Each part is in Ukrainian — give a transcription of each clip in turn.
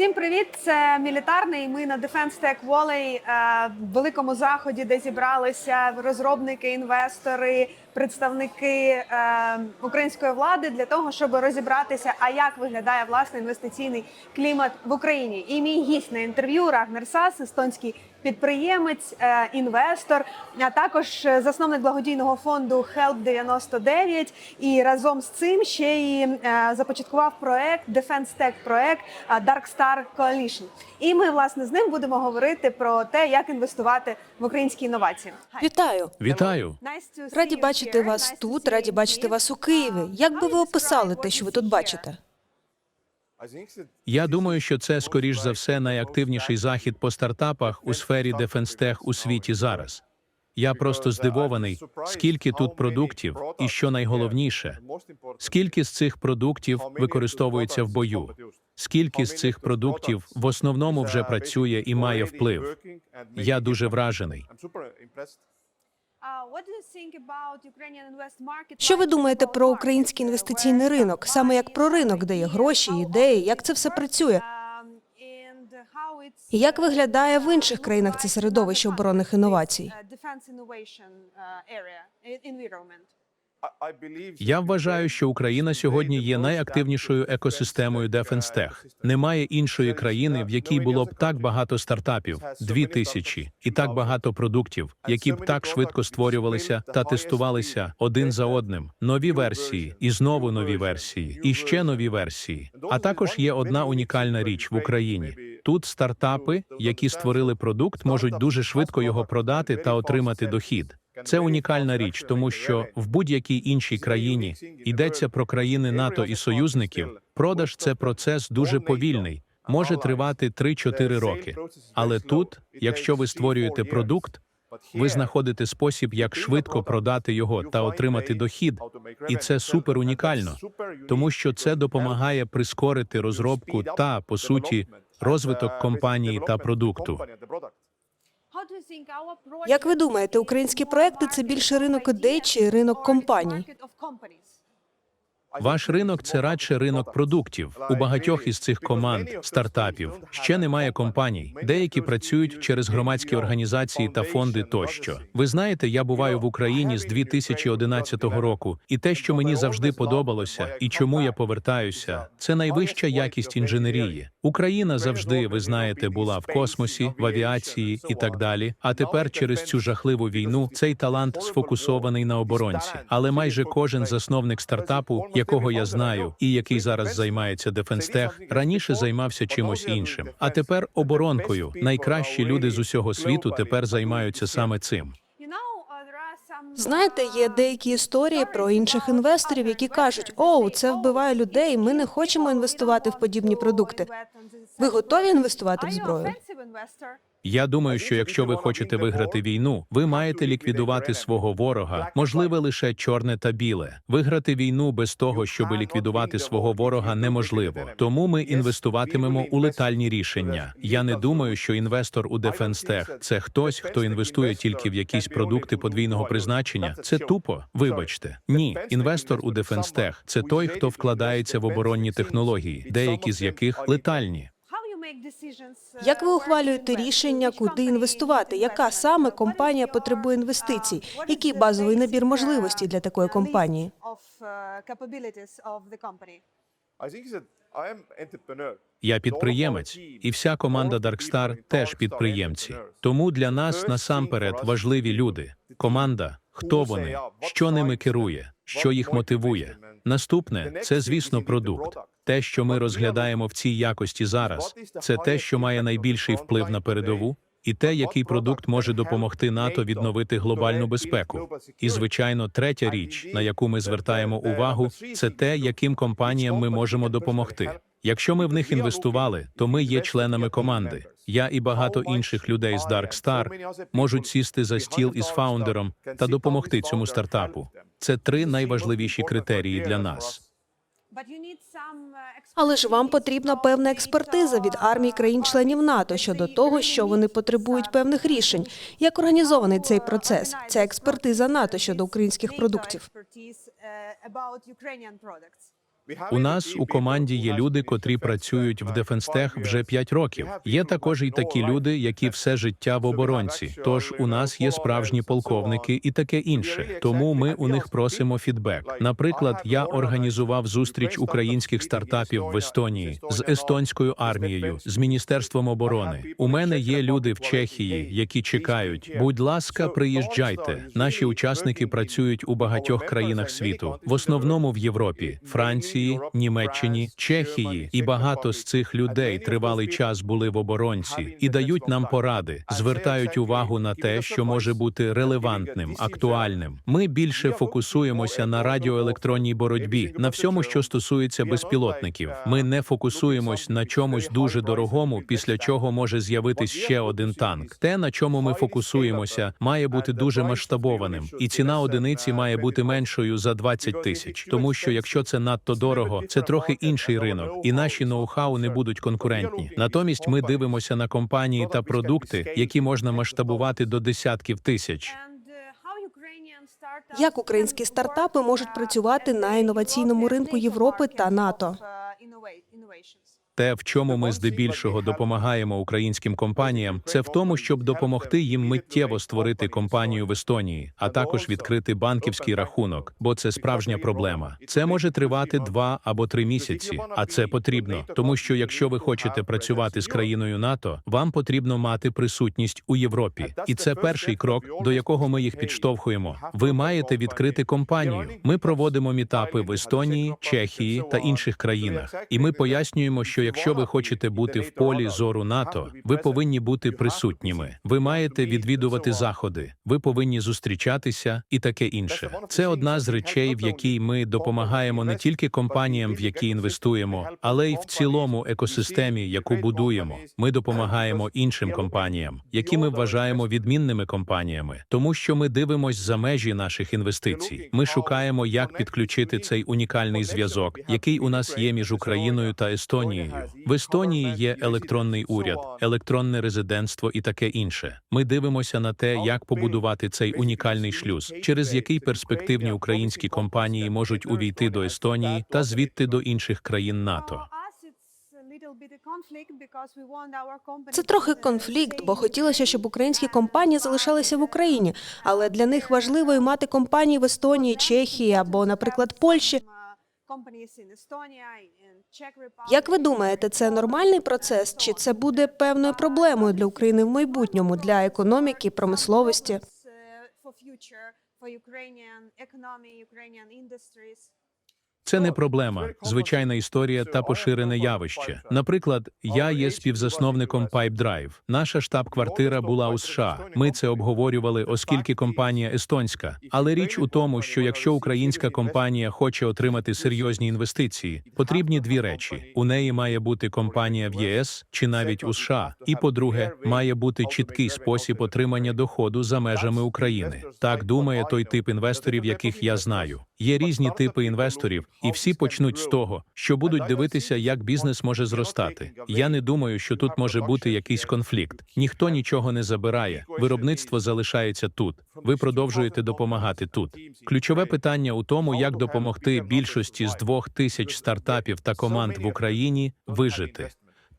Всім привіт! Це мілітарний. Ми на Defense Tech Volley, е, великому заході, де зібралися розробники, інвестори, представники е, української влади для того, щоб розібратися, а як виглядає власне інвестиційний клімат в Україні. І мій гість на інтерв'ю Рагнер Сас, естонський підприємець, е, інвестор, а також е, засновник благодійного фонду Help 99 І разом з цим ще й е, започаткував проект Defense Tech проект Dark Star Coalition. І ми власне з ним будемо говорити про те, як інвестувати в українські інновації. Вітаю! Вітаю. Раді бачити вас тут, раді бачити вас у Києві. Як би ви описали те, що ви тут бачите? Я думаю, що це скоріш за все найактивніший захід по стартапах у сфері дефенстех у світі зараз. Я просто здивований, скільки тут продуктів, і що найголовніше, скільки з цих продуктів використовується в бою, скільки з цих продуктів в основному вже працює і має вплив. Я дуже вражений. Що ви думаєте про український інвестиційний ринок, саме як про ринок, де є гроші, ідеї, як це все працює? І як виглядає в інших країнах це середовище оборонних інновацій? Я вважаю, що Україна сьогодні є найактивнішою екосистемою дефенстех. Немає іншої країни, в якій було б так багато стартапів, дві тисячі, і так багато продуктів, які б так швидко створювалися та тестувалися один за одним. Нові версії, і знову нові версії, і ще нові версії. А також є одна унікальна річ в Україні. Тут стартапи, які створили продукт, можуть дуже швидко його продати та отримати дохід. Це унікальна річ, тому що в будь-якій іншій країні йдеться про країни НАТО і союзників. Продаж це процес дуже повільний, може тривати 3-4 роки. Але тут, якщо ви створюєте продукт, ви знаходите спосіб, як швидко продати його та отримати дохід, і це супер унікально, тому що це допомагає прискорити розробку та, по суті, розвиток компанії та продукту. Як ви думаєте, українські проекти це більше ринок ідей чи ринок компаній? Ваш ринок це радше ринок продуктів. У багатьох із цих команд стартапів ще немає компаній. Деякі працюють через громадські організації та фонди тощо. Ви знаєте, я буваю в Україні з 2011 року, і те, що мені завжди подобалося, і чому я повертаюся, це найвища якість інженерії. Україна завжди, ви знаєте, була в космосі, в авіації і так далі. А тепер через цю жахливу війну цей талант сфокусований на оборонці. Але майже кожен засновник стартапу, якого я знаю, і який зараз займається Дефенстех, раніше займався чимось іншим. А тепер оборонкою. Найкращі люди з усього світу тепер займаються саме цим. Знаєте, є деякі історії про інших інвесторів, які кажуть: оу, це вбиває людей. Ми не хочемо інвестувати в подібні продукти. Ви готові інвестувати в зброю? Я думаю, що якщо ви хочете виграти війну, ви маєте ліквідувати свого ворога, можливе лише чорне та біле. Виграти війну без того, щоб ліквідувати свого ворога, неможливо. Тому ми інвестуватимемо у летальні рішення. Я не думаю, що інвестор у Дефенстех це хтось, хто інвестує тільки в якісь продукти подвійного призначення. Це тупо. Вибачте, ні. Інвестор у Дефенстех це той, хто вкладається в оборонні технології, деякі з яких летальні. Як ви ухвалюєте рішення, куди інвестувати? Яка саме компанія потребує інвестицій? Який базовий набір можливостей для такої компанії? Я підприємець, і вся команда Darkstar теж підприємці. Тому для нас насамперед важливі люди. Команда, хто вони, що ними керує, що їх мотивує. Наступне це, звісно, продукт. Те, що ми розглядаємо в цій якості зараз, це те, що має найбільший вплив на передову, і те, який продукт може допомогти НАТО відновити глобальну безпеку. І, звичайно, третя річ, на яку ми звертаємо увагу, це те, яким компаніям ми можемо допомогти. Якщо ми в них інвестували, то ми є членами команди. Я і багато інших людей з Dark Star можуть сісти за стіл із фаундером та допомогти цьому стартапу. Це три найважливіші критерії для нас. Але ж вам потрібна певна експертиза від армій країн-членів НАТО щодо того, що вони потребують певних рішень. Як організований цей процес? Це експертиза НАТО щодо українських продуктів. У нас у команді є люди, котрі працюють в Дефенстех вже 5 років. Є також і такі люди, які все життя в оборонці. Тож у нас є справжні полковники і таке інше. Тому ми у них просимо фідбек. Наприклад, я організував зустріч українських стартапів в Естонії з естонською армією, з міністерством оборони. У мене є люди в Чехії, які чекають. Будь ласка, приїжджайте. Наші учасники працюють у багатьох країнах світу, в основному в Європі, Франції, Німеччині, Чехії, і багато з цих людей тривалий час були в оборонці і дають нам поради, звертають увагу на те, що може бути релевантним, актуальним. Ми більше фокусуємося на радіоелектронній боротьбі, на всьому, що стосується безпілотників. Ми не фокусуємось на чомусь дуже дорогому, після чого може з'явитись ще один танк. Те, на чому ми фокусуємося, має бути дуже масштабованим, і ціна одиниці має бути меншою за 20 тисяч. Тому що якщо це надто дорого, це трохи інший ринок, і наші ноу-хау не будуть конкурентні. Натомість ми дивимося на компанії та продукти, які можна масштабувати до десятків тисяч. Як українські стартапи можуть працювати на інноваційному ринку Європи та НАТО? Те, в чому ми здебільшого допомагаємо українським компаніям, це в тому, щоб допомогти їм миттєво створити компанію в Естонії, а також відкрити банківський рахунок, бо це справжня проблема. Це може тривати два або три місяці, а це потрібно, тому що якщо ви хочете працювати з країною НАТО, вам потрібно мати присутність у Європі, і це перший крок, до якого ми їх підштовхуємо. Ви маєте відкрити компанію. Ми проводимо мітапи в Естонії, Чехії та інших країнах, і ми пояснюємо, що якщо ви хочете бути в полі зору НАТО, ви повинні бути присутніми. Ви маєте відвідувати заходи, ви повинні зустрічатися і таке інше. Це одна з речей, в якій ми допомагаємо не тільки компаніям, в які інвестуємо, але й в цілому екосистемі, яку будуємо. Ми допомагаємо іншим компаніям, які ми вважаємо відмінними компаніями, тому що ми дивимось за межі наших інвестицій. Ми шукаємо, як підключити цей унікальний зв'язок, який у нас є між Україною та Естонією. В Естонії є електронний уряд, електронне резидентство і таке інше. Ми дивимося на те, як побудувати цей унікальний шлюз, через який перспективні українські компанії можуть увійти до Естонії та звідти до інших країн НАТО. Це трохи конфлікт, бо хотілося, щоб українські компанії залишалися в Україні, але для них важливо і мати компанії в Естонії, Чехії або, наприклад, Польщі. Як ви думаєте, це нормальний процес, чи це буде певною проблемою для України в майбутньому, для економіки, промисловості? Це не проблема, звичайна історія та поширене явище. Наприклад, я є співзасновником PipeDrive. Наша штаб-квартира була у США. Ми це обговорювали, оскільки компанія естонська. Але річ у тому, що якщо українська компанія хоче отримати серйозні інвестиції, потрібні дві речі: у неї має бути компанія в ЄС чи навіть у США. І по-друге, має бути чіткий спосіб отримання доходу за межами України. Так думає той тип інвесторів, яких я знаю. Є різні типи інвесторів, і всі почнуть з того, що будуть дивитися, як бізнес може зростати. Я не думаю, що тут може бути якийсь конфлікт. Ніхто нічого не забирає. Виробництво залишається тут. Ви продовжуєте допомагати тут. Ключове питання у тому, як допомогти більшості з двох тисяч стартапів та команд в Україні вижити.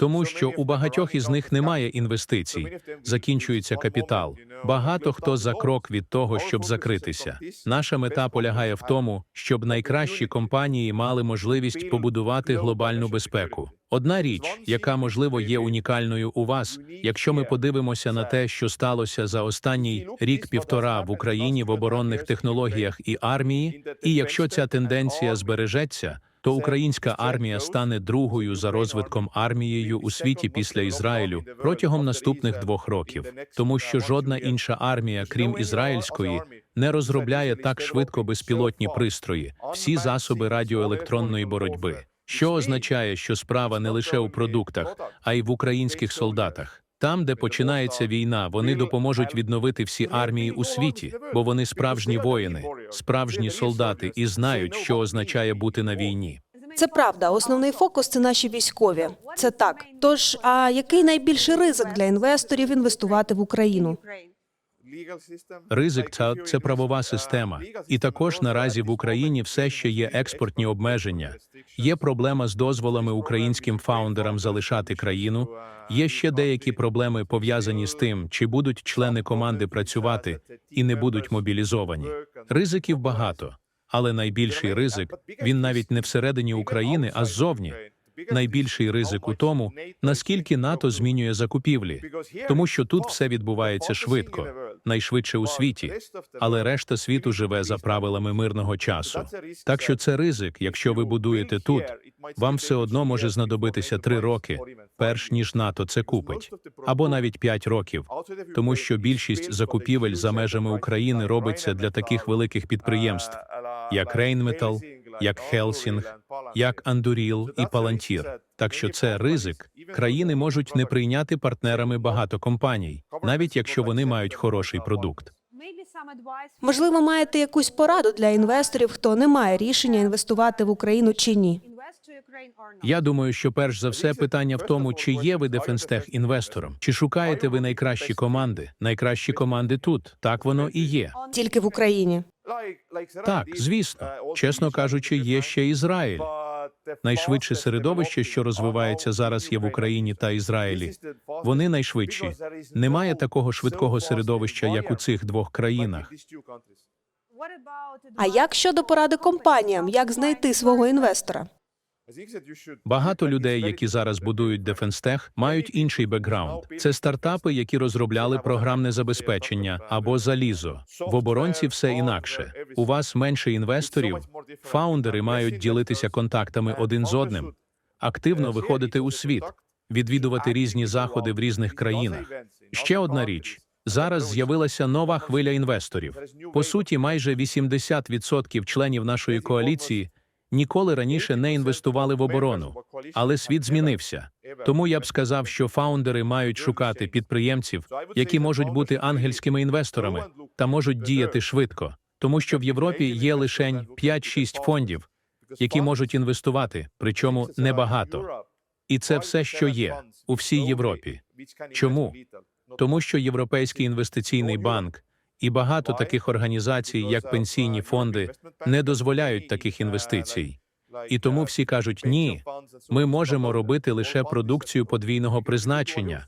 Тому що у багатьох із них немає інвестицій, закінчується капітал. Багато хто за крок від того, щоб закритися. Наша мета полягає в тому, щоб найкращі компанії мали можливість побудувати глобальну безпеку. Одна річ, яка можливо є унікальною у вас, якщо ми подивимося на те, що сталося за останній рік-півтора в Україні в оборонних технологіях і армії, і якщо ця тенденція збережеться то українська армія стане другою за розвитком армією у світі після Ізраїлю протягом наступних двох років, тому що жодна інша армія, крім ізраїльської, не розробляє так швидко безпілотні пристрої, всі засоби радіоелектронної боротьби. Що означає, що справа не лише у продуктах, а й в українських солдатах. Там, де починається війна, вони допоможуть відновити всі армії у світі, бо вони справжні воїни, справжні солдати і знають, що означає бути на війні. Це правда. Основний фокус це наші військові. Це так. Тож, а який найбільший ризик для інвесторів інвестувати в Україну? Ризик це, це правова система. І також наразі в Україні все ще є експортні обмеження. Є проблема з дозволами українським фаундерам залишати країну. Є ще деякі проблеми пов'язані з тим, чи будуть члени команди працювати і не будуть мобілізовані. Ризиків багато, але найбільший ризик він навіть не всередині України, а ззовні. Найбільший ризик у тому, наскільки НАТО змінює закупівлі, тому що тут все відбувається швидко, найшвидше у світі, але решта світу живе за правилами мирного часу. Так що це ризик, якщо ви будуєте тут, вам все одно може знадобитися три роки, перш ніж НАТО це купить, або навіть п'ять років, тому що більшість закупівель за межами України робиться для таких великих підприємств, як Рейнметал, як Хелсінг, як Андуріл і Палантір. Так що це ризик. Країни можуть не прийняти партнерами багато компаній, навіть якщо вони мають хороший продукт. Можливо, маєте якусь пораду для інвесторів, хто не має рішення інвестувати в Україну чи ні. Я думаю, що перш за все питання в тому, чи є ви Дефенстех інвестором, чи шукаєте ви найкращі команди. Найкращі команди тут. Так воно і є. Тільки в Україні. Так, звісно, чесно кажучи, є ще Ізраїль. Найшвидше середовище, що розвивається зараз, є в Україні та Ізраїлі. Вони найшвидші. Немає такого швидкого середовища, як у цих двох країнах. А як щодо поради компаніям, як знайти свого інвестора? Багато людей, які зараз будують Дефенстех, мають інший бекграунд. Це стартапи, які розробляли програмне забезпечення або залізо. В оборонці все інакше. У вас менше інвесторів. Фаундери мають ділитися контактами один з одним, активно виходити у світ, відвідувати різні заходи в різних країнах. Ще одна річ. Зараз з'явилася нова хвиля інвесторів. По суті, майже 80% членів нашої коаліції ніколи раніше не інвестували в оборону, але світ змінився. Тому я б сказав, що фаундери мають шукати підприємців, які можуть бути ангельськими інвесторами та можуть діяти швидко, тому що в Європі є лише 5-6 фондів, які можуть інвестувати, причому небагато. І це все, що є у всій Європі. Чому? Тому що Європейський інвестиційний банк і багато таких організацій, як пенсійні фонди, не дозволяють таких інвестицій. І тому всі кажуть ні, ми можемо робити лише продукцію подвійного призначення.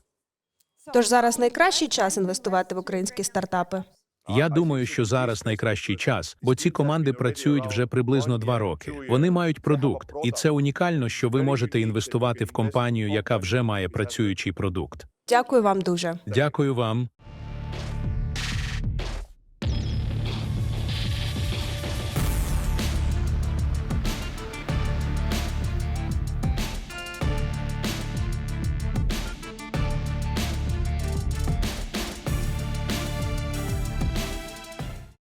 Тож зараз найкращий час інвестувати в українські стартапи. Я думаю, що зараз найкращий час, бо ці команди працюють вже приблизно два роки. Вони мають продукт, і це унікально, що ви можете інвестувати в компанію, яка вже має працюючий продукт. Дякую вам дуже. Дякую вам.